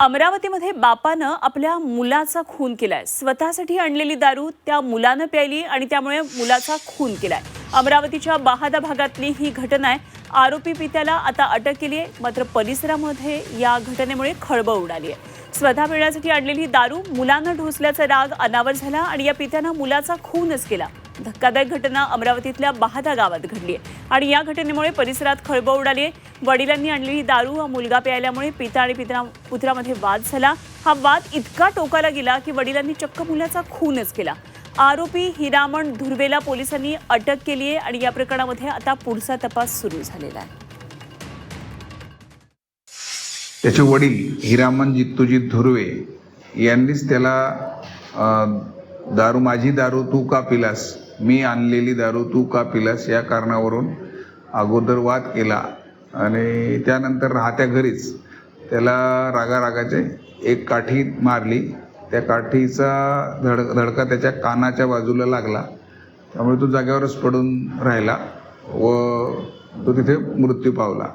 अमरावतीमध्ये बापानं आपल्या मुलाचा खून केलाय. स्वतःसाठी आणलेली दारू त्या मुलानं प्यायली आणि त्यामुळे मुलाचा खून केलाय. अमरावतीच्या बहादा भागातली ही घटना आहे. आरोपी पित्याला आता अटक केली आहे मात्र परिसरामध्ये या घटनेमुळे खळबळ उडाली आहे स्वतः पिण्यासाठी आणलेली दारू मुलानं ढोसल्याचा राग अनावर झाला आणि या पित्यानं मुलाचा खूनच केला. धक्कादायक घटना अमरावतीतल्या बहादा गावात घडली आहे. आणि या घटनेमुळे परिसरात खळबळ उडाली आहे. वडिलांनी आणलेली दारू हा मुलगा प्यायल्यामुळे पिता आणि पित्रा पुत्रामध्ये वाद झाला. हा वाद इतका टोकाला गेला की वडिलांनी चक्क मुलाचा खूनच केला. आरोपी हिरामण धुर्वेला पोलिसांनी अटक केली आहे आणि या प्रकरणामध्ये आता पुढचा तपास सुरू झालेला आहे. त्याचे वडील हिरामन जित्तूजी धुर्वे यांनीच त्याला दारू माझी दारू तू का पिलास? मी आणलेली दारू तू का पिलास या कारणावरून अगोदर वाद केला. आणि त्यानंतर राहत्या घरीच त्याला रागारागाचे एक काठी मारली. त्या काठीचा धड धडका त्याच्या कानाच्या बाजूला लागला. त्यामुळे तो जागेवरच पडून राहिला व तो तिथे मृत्यू पावला.